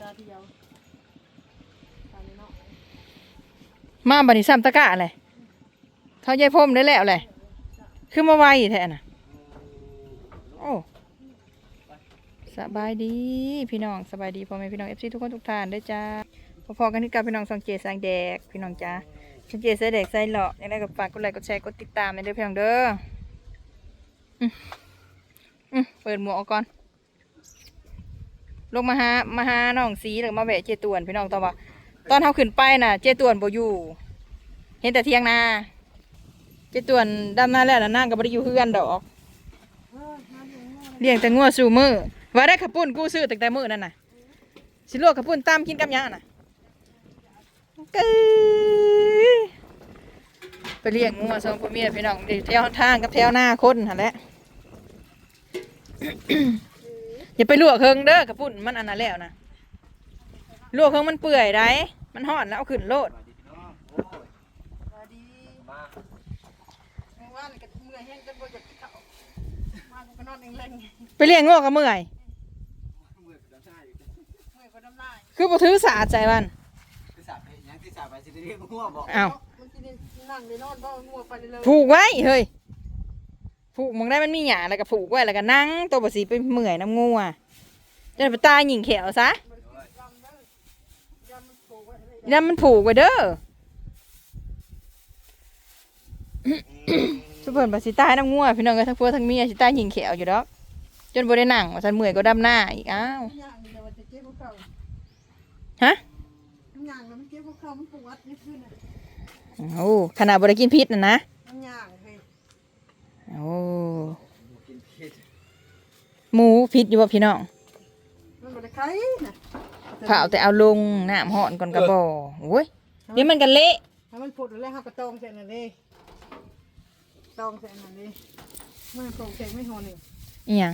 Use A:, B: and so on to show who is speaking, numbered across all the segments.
A: ตาเดียวตาเนาะ
B: มาบัดนี้ซ้ำตะกะอะไรเท่ายายพมได้แล้วแหละคือมาไวแท้น่ะ โอ้สบายดีพี่น้องสบายดีพ่อแม่พี่น้องเอฟซีทุกคนทุกท่านด้วยจ้าพอๆกันที่กับพี่น้องสังเกตสังแดกพี่น้องจ้าสังเกตใส่แดกใส่หลอกยังไงก็ฝากกดไลค์กดแชร์กดติดตามในเด้อพี่น้องเด้ออืมเปิดหมวกออกก่อน ลงมาหามาหาน้องสีแล้วก็มาแวะเจตวนพี่น้องตอนว่าตอนเขาขึ้นไปน่ะ เจตวนบ่อยู่ เห็นแต่เที่ยงนาเจตวนดำนาแล้วน่ะนั่งก็บ่ได้อยู่เฮือนดอกเลี้ยงแต่งัวสู่มือว่าได้ขับปุ้นกู้ซื้อตั้งแต่มือนั่นน่ะสิลวกขับปุ้นตามกินกับยังน่ะกไปเลี้ยงงัวสองพ่อเมียพี่น้องเดี๋ยวแถวทางกับแถวหน้าคนหันแหละ อย่าไปลวกเคิงเด้อขับปุ้นมันอันนั้นแล้วนะลวกเคิงมันเปื่อยได้มันห่อนแล้วเอาขึ้นโลด
A: ตาดีว่าเลยก็เมื่อยแห้งจนบ่อยากกินข้าวมาก็นอนเองแรง
B: ไปเลี้ยงงัวก็เมื่อย
A: เมื่อยก็น้ำลาย
B: คือบ่ถือสาใจมัน
C: ที่สาไปยังที่สาไปสิได้เรียกหัวบอก
B: อ้าว
A: มันกินนั่งในนอนบ่งัวไปเลย
B: ผูกไว้เฮ้ย ผูกมึงได้มันมีหยาแล้วก็ผูกไว้แล้วก็นั่งตัวบสีไปเมื่อยน้ำงูอะจะได้ไปตายหญิงเขียวซะยันมันผูกไว้เด้อทุกคนบสิตายน้ำงูอะพี่น้องก็ทั้งพวกทั้งเมียสิตายหญิงเขียวอยู่ดอกจนบ่ได้นั่งว่าฉันเมื่อยก็ดำหน้าอีกอ้าว
A: ย่างเดี๋ยวจะเจ็บข้าว
B: ฮะ
A: ย่างแล้วมันเจ็บข้าวมันปวดนี่ขึ้นน่ะ
B: โอ้ขนาดบ่ได้กินพิษน่ะนะ
A: มันย่างเฮ้ย
B: โอ้
C: กินพิษ
B: หมูพิษอยู่บ่พี่น้อง
A: มันบ่ได้ไข่น่ะ
B: เผาแต่เอาลงน้ำห่อนก่อนกระบอโอ้ยเดี๋ยวมันกันเละ
A: ให้มันผุดแล้วเฮากระตองใส่นั่นเด้ตองใส่นั่นเด้มันโปร่งใส่ไม่หอนี่
B: อีหยัง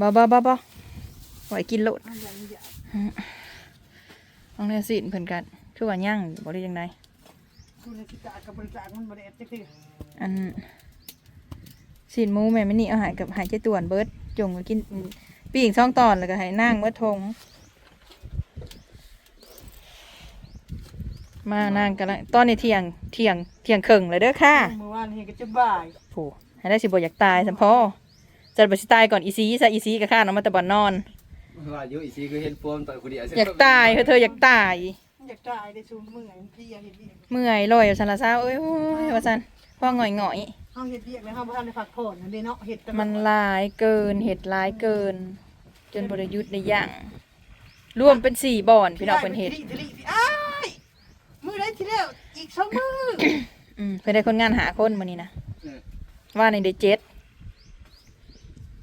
B: บ่บ่บ่บ่ไหวกินโลด
A: อันอย่างนี้อย่า
B: น้องเนี่ยสิเพิ่นกันคือว่าย่างบ่ได้จังได
A: คุณสิตากับบริจาคมันบ่ได้เอ็ดจักที
B: อัน สินหมูแม่ไม่นี่เอาใหายกับใหายเจตวนเบิดจงก็กินปีกช่องตอนแล้วก็ให้นางเบิดทงมานางกันละตอนนี้เที่ยงเที่ยงเที่ยงครึ่งเลยเด้อค่ะ
A: เมื่อวานเห็นก็จะบ่าย
B: ผู้ให้ได้สิบ่อยากตายสัมพอจัดบ่สิตายก่อนอีซีซะอีซีก็ข้าน้องมาแต่บ่อนนอน
C: ว่าอยู่อีซีคือเห็นโฟมต่อยคนเดียว
B: อยากตายเฮ้ยเธออยากตาย
A: อยากตายได้ชูเมื่อยเพลียเฮ็ดเวียก
B: เมื่อยลอยอยู่สันละเศร้าเอ้ยโอ้ยว่าสันพ่อหงอยหงอย
A: เฮาเฮ็ดเวียกแล้วเฮาบ่ทันได้พักผ่อนนั่นเด้เนาะเฮ็ดตลอด
B: มันหลายเกินเห็ดหลายเกิน จนบริยุทธ์ในอย่างรวมเป็นสี่บ่อนพี่น้องเป็นเห็ด
A: ทะลิทะลิอ้ายมื้อใดที่แล้วอีกสองมื้อ
B: อืมเพิ่นได้คนงานหาคนมื้อนี้นะว่าในเดเจ็ด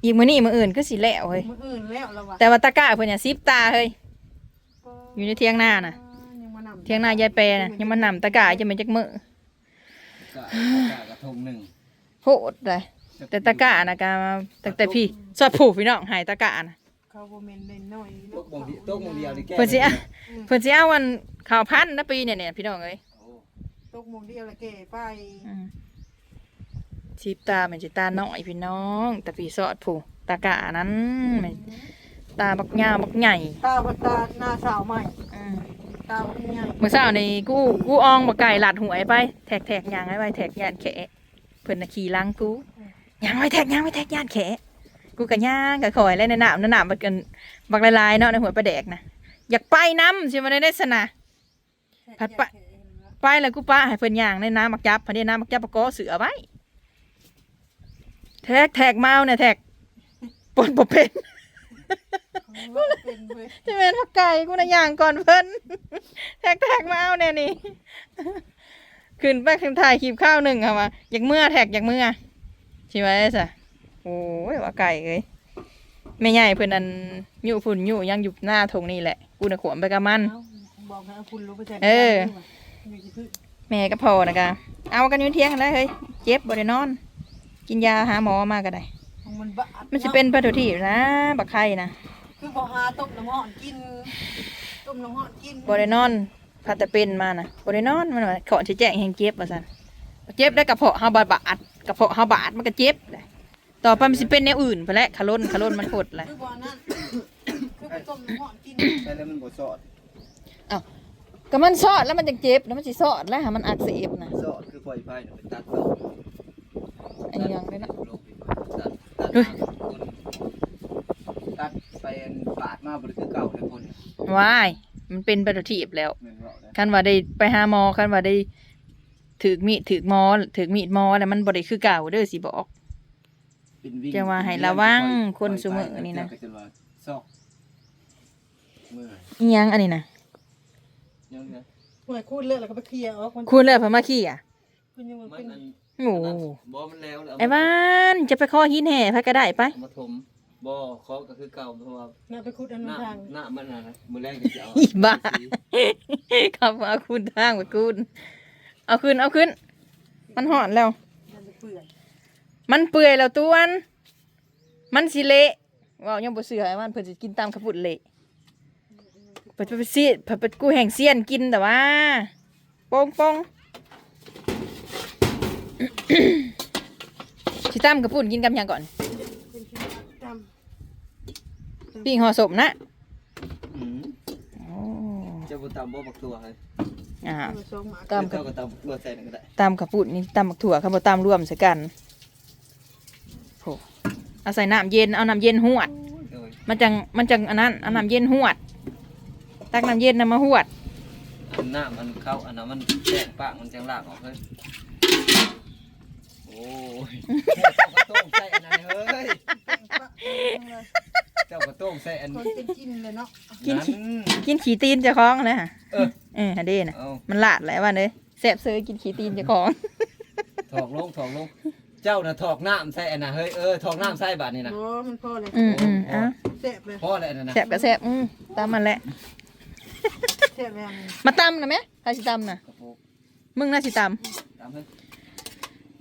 B: อีกมื้อนี้มื้ออื่นก็สิแล้วเฮ้ย
A: มื้ออื่นแล้วเราว่า
B: แต่ว่าตะกร้าเพิ่นอย่าซิบตาเฮ้ยอยู่ในเทียงนาน่ะ
A: ยังมานำ
B: เทียงนายายแปรน่ะยังมานำตะกร้าจะเป็นจักมื้อก
C: ระทงหนึ่ง
B: โพดเลยแต่ตะกร้าน่ะก็ตั้งแต่พี่สอดผูกพี่น้องหายตะกร้าน่ะ
A: เขาบ่แม่นเล่นน้อย
C: ตกมงเดียวตกมงเดียวนี่แก้
B: เพิ่นสิเอาเพิ่นสิเอาวันข่าวพันธุ์นะปีเนี่ยเนี่ยพี่น้องเอ้ย
A: ตกหมงเดียวละแก่ไป
B: อืมชีตาเป็นชีตาน้อยพี่น้องแต่พี่สอดผู้ตากะนั้นแม่นตาบักยาวบักใหญ่
A: ตาบ่ตาหน้าสาวใหม่
B: อืม
A: ตาบ่ใหญ่
B: เมื่อเช้านี่กูกูอองบักไก่หลัดหวยไปแทกแทกยางไว้ไว้แทกยานแขะ เพิ่นน่ะขี่หลังกูยางไว้แทกยางไว้แทกยานแขะกูกะย่างกะข่อยแล้วในน้ำในน้ำบักกันบักลายๆเนาะในหัวปลาแดกนะอยากไปน้ำสิมาได้ได้สนะพัดปะไปแล้วกูป้าให้เพิ่นย่างในน้ำมักจับพอดีน้ำมักจับปะกอเสือไว้แทกแทกเมาเนี่ยแทกปนบ่เป็น
A: เป็นเว้ย
B: จะเป็นพักไก่กูนะย่างก่อนเพิ่นแทกแทกเมาเนี่ยนี่ ขึ้นไปขึ้นถ่ายคลิปข้าวหนึ่งค่ะมาอยากเมื่อแทกอยากเมื่อชิไว้ซะโอ้ยว่าไก่เอ้ยไม่ใหญ่เพิ่นอันอยู่ฝุ่นอยู่ยังอยู่หน้าทงนี่แหละกูน่ะขวมไปกับมัน
A: เอ้าบอกให้เอาคุณรู้ไปแทน
B: เออ
A: ยู่ที่พื้น
B: แม่ก็พอนะกะเอากันอยู่เที่ยงกันได้เฮ้ยเจ็บบ่ได้นอน กินยาหาหมอมาก็ได้
A: ของมันบาด
B: มันจะเป็นพัตุทีนะบักไข่นะ
A: คือบ่หาต้มน้ำร้อนกินต้มน้ำร้อนกิน
B: บ่ได้นอน พัดแต่เป็นมานะบ่ได้นอนมันว่าขอสิแจ้งแห่งเจ็บว่าซั่นเจ็บได้กระเพาะเฮาบาดบาดกระเพาะเฮาบาดมันก็เจ็บแหละต่อไปมันสิเป็นแนวอื่นไปแล้วขาล้นขาล้นมันหดแหละ
A: คือบ่นั่นคือคือไปต้มน้ำหอมกิน
C: ใช่แล้วมันบ่สอด
B: ก็มันซอดแล้วมันจังเจ็บแล้วมันสิซอดแล้วหามันอักเสบนะ
C: สอดคือปล่อยไฟเนี่ยไปตัดต่อ
B: ไอ้ยังเลยนะ
C: ลงไปตัดตัดมาตัดไปอันปาดมาบ่ได้คือเก่าเลยคนเนี่ย
B: ว้ายมันเป็นปฏิทีบแล้ว
C: แม่นบ่ได้
B: คันว่าได้ไปหาหมอคันว่าได้ถือมีดถือหมอถือมีดหมอแล้วมันบ่ได้คือเก่าเด้อสิบอก
C: เป็นวิ่ง
B: จะว่าให้ระวังคนซุมื้อนี่นะ
C: ปล่อยไปก็จว่าซอกเมื่อย
B: อีหยังอันนี้นะ
C: ยังไง
A: หวยคูดเลือดแล้วก็ไปเคลียร์ออกมัน
B: คุณเลิกพม่าขี้อะ
A: คุณยังว่า
C: มัน
A: เป็น
C: อัน
B: โอ้โห
C: อันนั้นบ่มันแล้วแล้ว
B: ไอ้บ้านจะไปข้อหินแห่พะก็ได้ไป
C: เอามาถม บ่เคาะก็คือเก่าเพราะว่า
A: น่าไปคูดอัน
C: ห
A: นั้น
C: น้า
A: ทาง
C: หน้ามันน่ะนะมื้อแรกจะเอา
B: อีบ้า ครับเอาคุณทางไปคุณเอาขึ้นเอาขึ้นมันหอนแล้ว
A: มันจะเปื่อย
B: มันเปื่อยแล้วตวนมันสิเละว้าวยังบ่เสือไอ้มันเพิ่นสิกินตามขาวปุดเละเปิดไปซีเปิดกูแห่งเซียนกินแต่ว่าโป้งโป้ง สิตามกระปุ่นกินกับหยังก่อน
A: เป็นขี้ดำ
B: ปิ้งห่อศพนะ
C: อืม
B: โอ้
C: เจะบ่ตามบ่บักตัวให้
B: อ่า
A: ตัวทรงหมา
B: ตามกั
C: เจ้า
B: บ
C: ก็ตามบักตัวใส่นั่นก็ได้
B: ตามกระปุ่นนี่ตามบักถั่วครับบ่ตามรวมใส่กันโหเอาใส่น้ำเย็นเอาน้ำเย็นหวด
C: โอ้ย
B: มันจังมันจังอันนั้นเอาน้ำเย็นหวด ตักน้ำเย็นนำมาหวด
C: อันหน้ามันเข้าอันนั้นมันแจ้งปากมันจังลากออกเฮ้ยโอ้ยเจ้าก็ต้องใส่อันนั้นเฮ้ย เจ้าก็ต้องใส่อัน
A: คนเป็นกินเลยเนาะ
B: กิน
C: นั้น
B: กินขี้ตีนเจ้าของนะ
C: เออ
B: เออฮะเด้น่ะ
C: เอา
B: มันลาดหลายวันเลยแสบเซยกินขี้ตีนเจ้าของ
C: ถอกลงถอกลง เจ้าน่ะถอกน้ำใส่อันน่ะเฮ้ยเออถอกน้ำใส่บาดนี่น่ะ
A: โอ้มันพอเลย
B: อืมอืมเอะ
A: แซ่บเลย
C: พอแล้วอันนั่นน่ะ
B: แสบก็แสบอืมตามมันแหละ
A: แซ่บเลยอันนี้
B: มาตำนะไหมใครสิตำนะ
C: กระโปง
B: มึงน่าสิต
C: ตามเฮ้ย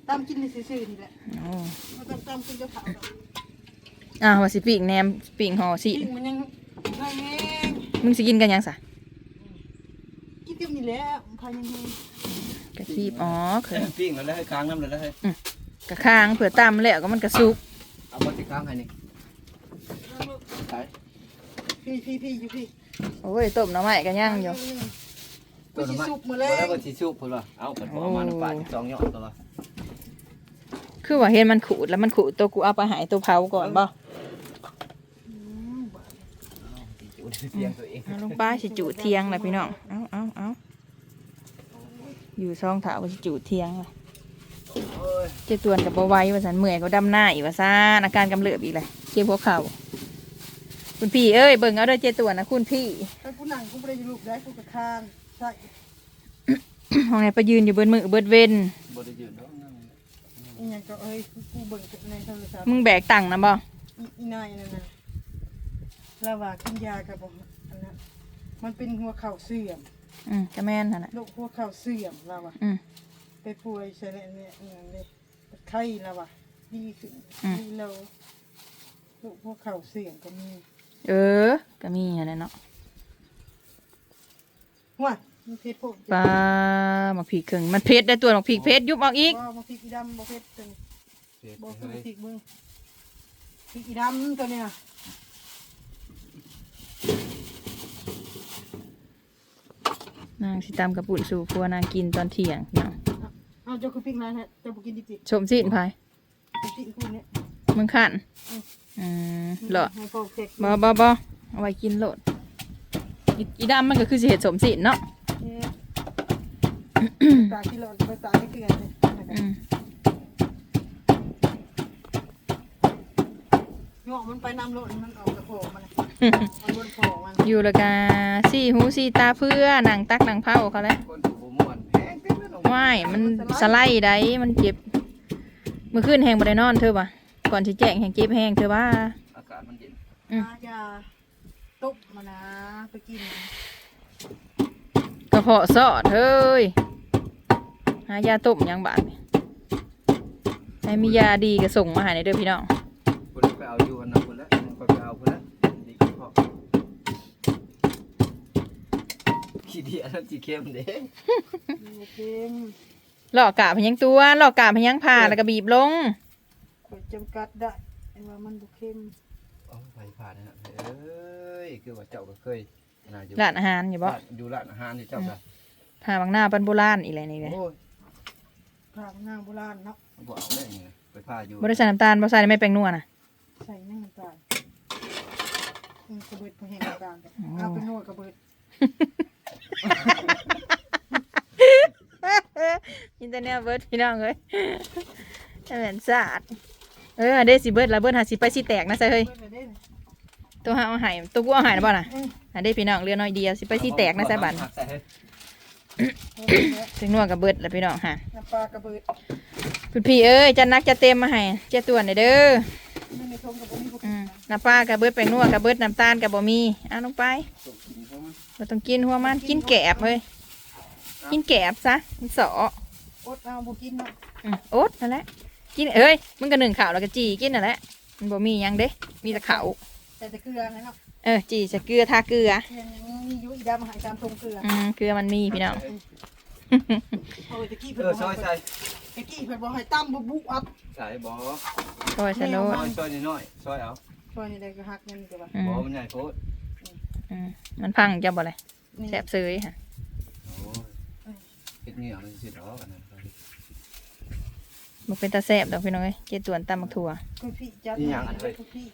A: ตามกินในซื่อๆนี่แหละำ
B: อ๋อ
A: มันต้องตามกินกับข้าวดอก
B: อ่าว่าสิปีกแหนมปีกห่อสิ
A: กินมันยังไงแห้ง
B: มึงสิกินกันยังสะ
A: กินเต็มนี่แหละพายังไง
B: กระคีบอ๋อเคย
C: ปิ้งแล้วแล้วให้ค้างน้ำแล้วแล้วให้
B: กระค้างเผื่อตำแล้วก็มันกระซุก
C: เอามาสิค้างให้นี่ใส่
A: พี่พี่พี่อยู่พี่
B: โอ้ยต้มหน้ำใหม่กันย่างอยู่
A: ตัวน้ำสุกมา
C: แล้
A: แล้วว
C: มันสิชุบพุ่นว่าเอาเพิ่นบ่เอามาน้ำปลาอีกสองหยอดตัวละ
B: คือว่าเห็นมันขูดแล้วมันขูดตัวกูเอาไปหายตัวเผาก่อนบ่
C: อยู่ในเตียงตัวเอง
B: เอาลงไปสิจูดเทียงเลยพี่น้อง เอาเอาเอาอยู่ซองถาวก็สิจูดเทียงเลย
C: โอ้ย
B: เจ็บตัวนกับบ่ไหว้ว่าสันเมื่อยก็ดำหน้าอีกว่าซ่านอาการกำเริบอีกเลยเจ็บหัวเข่าคุณพี่เอ้ยเบิ่งเอาเด้อเจ็บตัวนะคุณพี่
A: ถ้ากูนั่งกูไม่ได้อยู่ลูกได้กูกระคานใช่
B: ห้องไหนไปยืนอยู่เบิดมือเบิดเว้น
C: บ่ได้ยืนเนาะนั่ง
A: อีหยังก็เอ้ยกูเบิ่งในโทรศัพท์
B: มึงแบกตังค์นะบ่
A: อีนายนั่นน่ะระหว่างกินยากับผมอันนั้นมันเป็นหัวเข่าเสื่อม
B: อืมจะแม่นนั่นแหละ
A: โรคหัวเข่าเสื่อมเราอะ
B: อืม
A: ไปป่วยใช่ไหมเนี่ยอหย่างเลยไข้เราอะดีขึ้น
B: อืม
A: ดีเราโรคหัวเข่าเสื่อมก็มี
B: เออ ก็มีอะไรเนาะ
A: ว่า มันเพชรพวก
B: ปลาหมักผีครึ่งมันเพชรได้ตัวหมักผีเพชรยุบออกอีก
A: บ่บ่พริกอีดำบ่เพชรตัวนี้
C: เสีย
A: บ่
C: ไป
A: คือ
C: เฮ้ย
A: พริกมึงพริกอีดำตัวเนี้ย
B: นางสิตามกระปุ่นสู่ครัวนางกินตอนเที่ยงเนาะ
A: เอาเจ้าคือพริกอะไรฮะเจ้าบ่กินดิบ
B: ชมสิ้นพาย
A: ๆพริกคุณเนี่ย
B: มึงขันอืมเหรอ
A: ให้พวกเด็ก
B: บ่บ่บ่เอาไว้กินโลดอีอีดำมันก็คือสิเห็ดสมสินเนาะ
A: เนี่ย ตาที่เราไปตาที่เกลือเนี่ย
B: อืม
A: โยกมันไปน้ำรถมันออกกระโผล่มันเลยมันบนโผล่มัน
B: อยู่และกาสี่หูสี่ตาเพื่อหนังตักหนังเผาเขาแหล้ว
C: คนถูกบ่ม่วนแพงเต็มแล้วน้อง
B: ว่ายมันสไลด์ได้มันเจ็บเมื่อคืนแหงบ่ได้นอนเธอปะก่อนสิแจ้งแหงเจ็บแหงเธอว่า
C: อากาศมันเย็น
B: อืม
A: หายาตุ๊บมานะไปกิน
B: กระเพาะซอดเฮ้ย หายาต้มยังบาดนี่ให้มียาดีก็ส่งมาให้ในเด้อพี่น้อง
C: คนไปเอาอยู่อันนั้นคนละคนไปเอาคนละดีก็พอขี้เดียดนั่นสิเข้มเด้
A: โอเคม
B: หลอกกาพยังตัวหลอกกาพยังผ่าแล้วก็บีบลง
A: ขอจำกัดได้แต่ว่ามันบุเข้ม
C: โอ้เอาไปผ่านนั่นน่ะเอ้ยคือว่าเจ้าก็เคยน่าอยู่
B: ร้านอาหารอยู่บ่
C: ร้านอยู่ร้านอาหารนี่เจ้าก็
B: หาบางหน้าปันโบราณอีแหละนี่เลย
C: โอ้ย
A: ผ้าหน้าโบราณเนาะ
C: บ่เอาได้นี่นะไปผ่าอยู่
B: บ่ได้ใส่น้ำตาลบ่ใส่ไม่แป้งนัวน่ะ
A: ใส่นั่งน้ำตาลอืมกระเบิดพอแห้งน้ำตาลเอาไปนวดกระเบิด
B: อินเทอร์เน็ตเบิดพี่น้องเอ้ยให้แม่นสะอาดเออเด้สิเบิดละเบิดหาสิไปสิแตกนะใส่เฮ้ย
A: เบิดเลยเด้อ
B: ตัวหาเอาใหายตัวกูเอาใหายนะบ่น่ะ
A: อืม
B: อันเด้พี่น้องเรือน้อยเดียวสิไปสิแตกนะใส่บัน
C: ใส่ให้
A: เอาไปแล้ว
B: ถึงนัวกับเบิดแล้วพี่น้องฮะ
A: น้ำปลากระเบิด
B: คุณพี่เอ้ยจะนักจะเต็มมาให้เจ้าตัวหน่อยเด้อ
A: ไม่ในทงกับผมมีพวก
B: อืมน้ำปลากับเบิดแป้งนัวกับเบิดน้ำตาลกับบ่มีเอาลงไป
C: ส่งกินเขามา
B: เราต้องกินหัวมันกินแกบเฮ้ยกินแกบซะมันเสอ
A: อดเอาบุกินเนาะ
B: อืมโอ๊ตนั่นแหละกินเอ้ยมึงก็หนึ่งข่าวแล้วก็จีกินนั่นแหละมันบ่มีหยังเด้มีแต่เขาว
A: แต่จะเกลือนะเนาะ
B: เออจีใส่เกลือทาเกลือ
A: ยังมีอยู่อีดำหายตามทงเกลือ
B: อืมเกลือมันมีพี่น้อง
A: เอาไว้ตะกี้
C: เอ
A: เพิ่น
C: อ
A: บอก
C: ซอย
A: ให้
C: ใส่
A: ตะกี้เพิ่นบอกให้ตั้มบุบุอัพ
C: ใส่บ่
B: โอ้ยสนุ
C: ซ
B: ก
C: อยซอยน้อยๆซอยเอา
A: ช่วยนี่ได้ก็หักเงินนี่ก็ว่า
B: อื
C: บ่
B: ม
C: มันใหญ่โพด
B: อืมมันพังจะบ่เลย
A: นี่
B: แสบเซยค่ะ
C: โอ้ยเฮ็ดเหนียวมันสิดอกอันนั้น
B: มันเป็นตาแสบดอกพี่น้องเอ้ยเจตวนตำมักถั่ว
A: คุณพี่จัดคุณพี่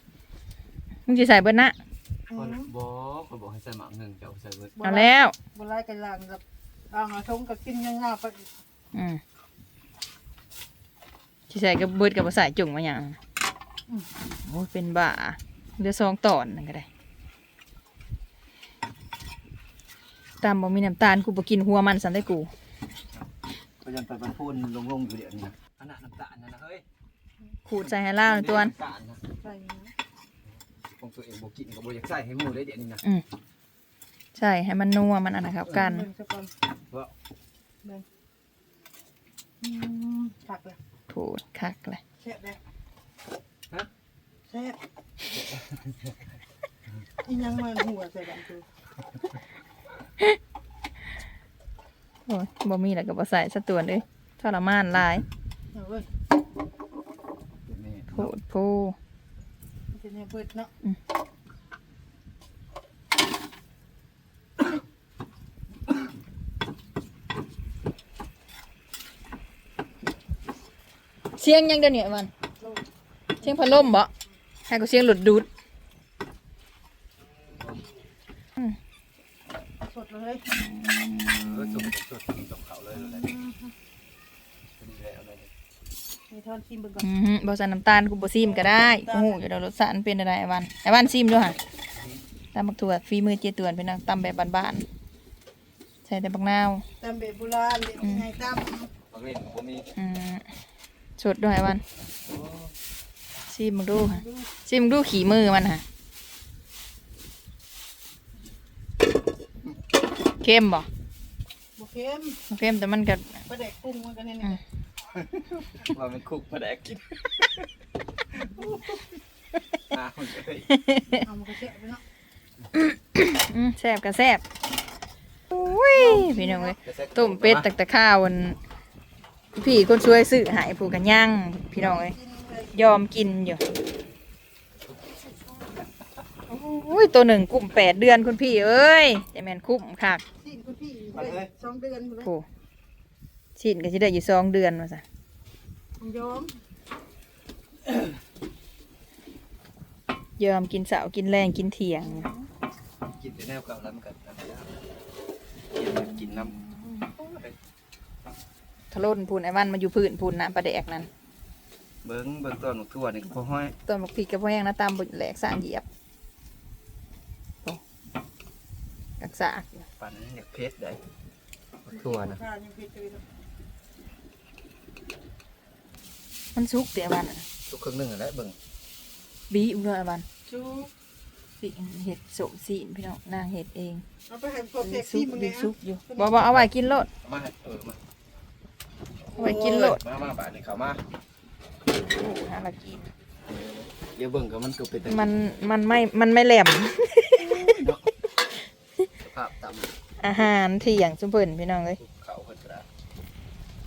B: มึงจะใส่เบิดนะ
A: อื
C: คน
A: ม
C: บ่คนบอกให้ใส่หมักหนึ่งเจ้าใส่เบิด
B: เอาแล้ว
A: บ่ไล่กันหลังกับอ่างทงกับกินยังงาไป
B: อืมสิใส่กับเบิดกับบ่ใส่จุ่งมาอย่างโอ้ยเป็นบ้าเหลือสองตอนนั่นก็ได้ตามบ่มีน้ำตาลกูบ่กินหัวมันสันได้กู
C: ก็ยังไปบรรพูนลงๆอยู่เดี๋ยวนี้นะอันนั้นน้ำตาลนั่นนะเฮ้ย
B: ขูดใส่ให้ล่าวในตัว
C: น้ำตาลนะ
A: ใส่
C: ของ ตัวเองบ่กินก็บ่อยากใส่ให้หมู่ได้เดี๋ยวนี้นะ
B: ใช่ให้มันนัวมันอันนะครับกัน
A: เบิ่งซะก่อน
C: ว่า
A: เบิ่งอืมผักเลย
B: ขูดคักเลย
A: แซ่บเลยแซ่บอีหยังมันหัวใส่กันคือ
B: โอ้ยบ่มีแล้วก็บ่ใส่สะตวนเอ้ยทรมานหลาย
A: เอาเว้ย
C: เดี๋ยวนี้
B: โพูดพู
A: มัน จะเนี่ยเบิดเนาะ
B: เสียงยังเดี๋ยวนี้มัน เสียงพัดลมบ่ให้กูเสียงหลุดดูด
A: สดเลย
C: เออสุกสุกสุกเขาเลยเลยพอดีแล้วเลย
A: มีทอนชิมเบิ่งก่อน
B: อือหือบ่ใส่น้ำตาลกูบ่ซิมก็ได้โอ้โหอยู่ดอกรสชาติมันเป็นอะไรไอ้วันไอ้วันซิมด้วยค่ะตำบักถั่วฝีมือเจตวนเป็นนังตำแบบบ้านๆใส่แต่บักนาว
A: ตามแบบโบราณเลยไงตาม
C: บางเล่นบ่มี
B: อืมสดด้วยไอ้วันซิมมึงดูค่ะซิมมึงดูขี่มือมันค่ะเค็มบ่
A: บ่เค็ม
B: เค็มแต่มันก็
A: ปลาแดกกุ้งมันกันนี่
B: อื
A: นี่
B: ม
C: ว่ามันคุกมาแดกกินอ่าคนเอ้ย
A: เอามันก็แซ่บไปเนาะ
B: อืมแซ่บก็แซ่บอุ้ยพี่น้องเอ้ยต้มเป็ดตักตะข้าวอันพี่คนช่วยซื้อใหายผูกกันย่างพี่น้องเอ้ย
A: กินเลย
B: ยอมกินอยู่อุ้ยตัวหนึ่งกุ้มแปดเดือนคุณพี่เอ้ยจะแม่นคุ้มคัก
A: สิ้นคุณพี่ได้สองเดือนพุ่นเลย
B: โอ้ ชิ้นก็จะได้อยู่สองเดือนมาซะ
A: ผมยอม
B: ยอมกินเสาร์กินแรงกินเที่ยง
C: กินแต่แนวเก่าแล้วมันก็น้ำยากินแบบกินน้ำ
B: ทะล้นพูนไอ้วันมาอยู่พื้นพูนนะประแดกนั่น
C: เบิ้งเบิ้งต้นหมกทั่วนี่ก็พอห้อย
B: ต้นมะพริกกับพ่อแห้งนะตามบุญแหลกสารเหยียบโอ้กักซาก
C: ปั่นอยากเพชรได้หมกทั่วนะ
A: ข้าวยังเผ็ดเลยเนาะ
B: มันสุกเดี๋ยววันน่ะ
C: ทุกครึ่งหนึงนั่นแหละเบิ้ง
B: บีอุ้งเลยไอ้วัน
A: ชุบ
B: สิเห็ดโสมสีนพี่น้องนางเห็ดเอง
A: เอาไปให้พวกแท็ก
B: ซุ
A: ซี่
B: ก
A: มึง
B: อ
A: เนี่
B: ยู่
A: ย
B: ซุกอยู่บอกบอกเอาไว้กินโลด
C: เอามาให้เออมา
B: เอาไว้กินโลด
C: มามาบาดนี่เข้ามา
B: โอ้หาละกิน
C: เดี๋ยวเบิ้งก็มันก็เป็นแต่
B: มันมันไม่มันไม่แหลม
C: สภาพต่
B: อาหารเที่ยงจุ่มเพิ่นพี่น้องเอ้ยำ
C: เขาคนกระดาษ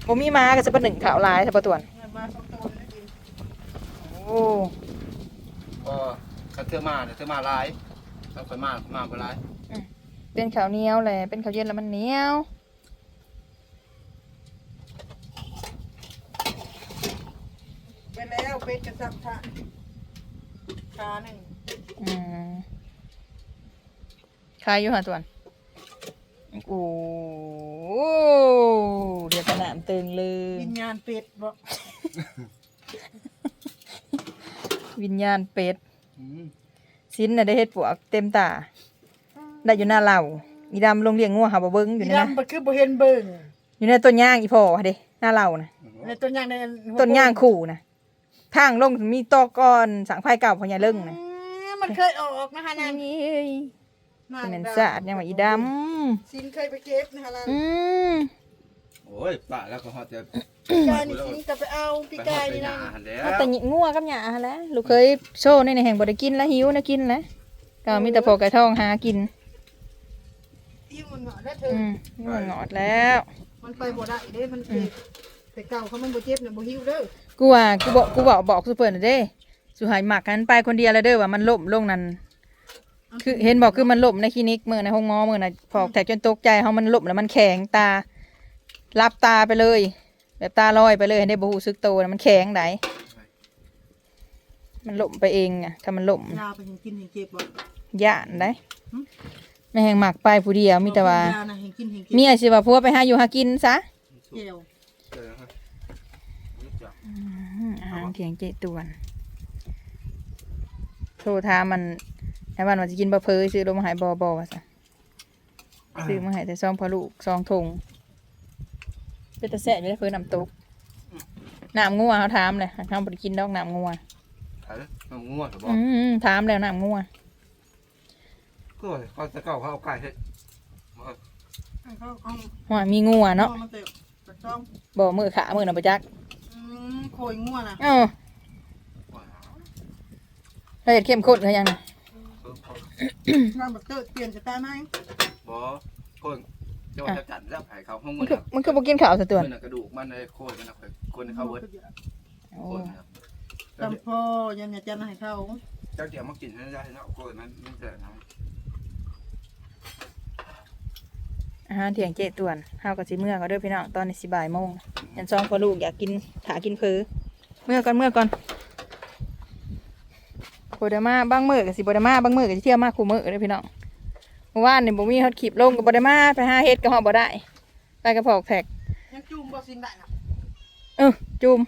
B: บ่มีมาก็จะเป็นหนึ่งข่าวหลายถ้าประตวน
A: มาสองตัวเลยกิน
B: โอ้
C: ก็คันเธอมาเนี่ยเธอมาหลายแล้วค่อยมามาบ่หลาย
B: เป็นข้าวเหนียวแหละเป็นข้าวเย็นแล้วมันเหนียว
A: ไปแล้วเป็ดกระซับขาขาหนึ่ง
B: อืมขายอยู่หาตัวนโอ้เดี๋ยวกระหน่ำตึงเลย
A: วิญญาณเป็ดบอก
B: วิญญาณเป็ด
C: อืม
B: สิ้นน่ะได้เฮ็ดปวกเต็มตา ได้อยู่หน้าเราอีดำลงเลี้ยงงัวหาบ่เบิ่งอ
A: อี
B: ยู่นี่นะ
A: ดำมันคือบ่เห็นเบิ่ง
B: อยู่ในต้นย่างอีพ่อเด้หน้าเรานะ
A: ในต้นยางใน
B: ต้นย่างขู่นะทางลงมีตอก้อนสังไฟเก่าพญาเลิงนะ
A: อืมมันเคยออกนะคะนาง
B: นี่เอ้ย
A: นาง
B: เป็นสะอาดยังว่าอีด
A: สินเคยไปเก็บนะคะล่ะำ
B: อืม
C: โอ้ยปะแล้วก็ฮอดจะ
A: พี่กายนี่สินก็ไปเอาพี่
C: ไป
A: กาย
C: ไป
A: นี่
C: ห
A: นะ
C: น้าหันแล้
B: เอา
C: ว
B: แต่หยิงัวกับหยาหั่นแหล้วลูกเคยโซ่ในในแห่งบ่ได้กินแล้วหิวนะกินแล้วก็มีแต่พอไก่ทองหากิน
A: อิ่มมันเหงาะแล้วเธอ
B: อืมนี่มันงอดแล้ว
A: มันไปบ่ได้เด้มันเจ็บแต่เก่าเขามันบ่เจ็บเนี่ยบ่หิวเด้อ
B: กูว่ากูบอกกูบอกบอกสุเปิ่นน่ะเด้สุหายหมักกันไปคนเดียวแล้วเด้อว่ามันล่มลงนั่นคือเห็นบอกคือมันล่มในคลินิกมื้อในห้องหมอมื้อน่ะพอกแทกจนตกใจเฮามันล่มแล้วมันแข็งตา รับตาไปเลย แบบตาลอยไปเลยให้ได้บ่ฮู้สึกโตวน่ะมันแข็งไดมันล่มไปเองอะถ้ามันล่ม
A: ยาไปเห็นกินเห็นเจ็บบ่
B: ย่านได้ไม่แห่งหมักไปผู้เดียวมีแต่ว่า
A: ยานะเห็นกินเห็นเจ็บ
B: เมียสิว่าพัวไปหาอยู่หากินซะ
A: เกี่ยว
C: เออฮะรู้จัก
B: อืมอาหารเถียงเจตวนโทรถามมันให้มันว่าจะกินบะเพยซื้อลงมาใหายบอบอว่าซะซื้อมาใหายแต่ซองพอลูกซองทง เป็นตะแสะอยู่ได้เพิ่นน้ำตกน้ำงัวเขาถามเลยเขาบ่ได้กินดอกน้ำงัว
C: เออมันง่วงเหรอบ่
B: อืมถามแล้วน้ำงัว
C: ก็เขาจะเก่าเขาเอาไก่เฮ็ดบ่
A: ให้เขาเอา
B: ว่ามีงัวเนาะ
A: อมันเตะกระจ้อง
B: บ่มือขามือน่ะบ่จัก
A: อืมโคยงัวนะ
B: เอ้าเราเห็ดเข้มข้นเขายังน่ะ
A: เราแบบเตะเปลี่ยนสไตล์ไหม
C: บ่คน เจ้าจะจัดแล้วไผเขาห้อง
B: มั
C: มันน
B: คือมันคือบ่กินข้าวซะตัว
C: มันน่ะกระดูกมันเลยโคตรมันน่ะค่อยคนให้เขาเบิด
B: โอ้
C: โคตรนะ
A: จำพ่อยันเนี่ยจะให้เขา
C: เจ้าเดี๋ยวมากินให้ได้เนาะโคตรมันมันจะนะ
B: อาหารเที่ยงเจตวนเฮาก็สิเมื่อก็เด้อพี่น้องตอนนี้สิบ่ายโมงยันซองพอลูกอยากกินถากินเพอเมื่อก่อนเมื่อก่อนบ่ได้มาบางมื้อก็สิบ่ได้มาบางมื้อก็สิเที่ยวมาคู่มื้อเด้อพี่น้องเมื่อวานนี่บ่มีฮอดคลิปลงก็บ่ได้มาไปหาเฮ็ดก็ฮอดบ่ได้ ไปกระพอกแท็ก
A: ยังจุ่มบ่สิงได้นะ
B: เออจุม